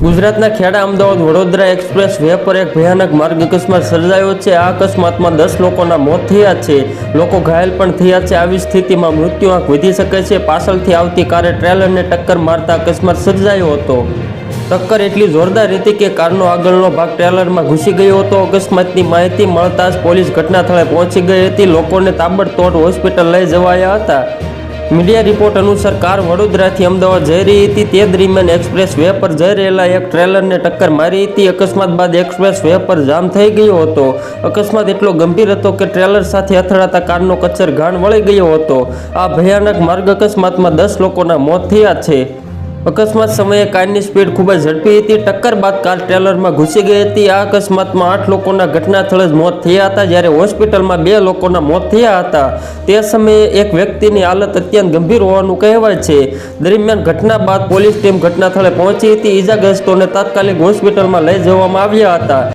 ગુજરાતના Kheda, Ahmedabad, Vadodara express way પર એક ભયાનક માર્ગ અકસ્માત સર્જાયો છે. આ અકસ્માતમાં દસ લોકોના મોત થયા છે. લોકો ઘાયલ પણ થયા છે. આવી સ્થિતિમાં મૃત્યુ આંક વધી શકે છે. પાછળથી આવતી કારે ટ્રેલરને ટક્કર મારતા અકસ્માત સર્જાયો હતો. ટક્કર એટલી જોરદાર હતી કે કારનો આગળનો ભાગ ટ્રેલરમાં ઘૂસી ગયો હતો. અકસ્માતની માહિતી મળતા જ પોલીસ ઘટનાસ્થળે પહોંચી ગઈ હતી. લોકોને તાબડતોડ હોસ્પિટલ લઈ જવાયા હતા. મીડિયા રિપોર્ટ અનુસાર કાર વડોદરાથી અમદાવાદ જઈ રહી હતી. તે દરમિયાન એક્સપ્રેસ વે પર જઈ રહેલા એક ટ્રેલરને ટક્કર મારી હતી. અકસ્માત બાદ એક્સપ્રેસ વે પર જામ થઈ ગયો હતો. અકસ્માત એટલો ગંભીર હતો કે ટ્રેલર સાથે અથડાતા કારનો કચ્છર ઘાણ વળી ગયો હતો. આ ભયાનક માર્ગ અકસ્માતમાં દસ લોકોના મોત થયા છે. અકસ્માત સમયે કારની સ્પીડ ખૂબ જ ઝડપી હતી. ટક્કર બાદ કાર ટ્રેલરમાં ઘૂસી ગઈ હતી. આ અકસ્માતમાં આઠ લોકોના ઘટના સ્થળે જ મોત થયા હતા. જ્યારે હોસ્પિટલમાં બે લોકોના મોત થયા હતા. તે સમયે એક વ્યક્તિની હાલત અત્યંત ગંભીર હોવાનું કહેવાય છે. દરમિયાન ઘટના બાદ પોલીસ ટીમ ઘટના સ્થળે પહોંચી હતી. ઈજાગ્રસ્તોને તાત્કાલિક હોસ્પિટલમાં લઈ જવામાં આવ્યા હતા.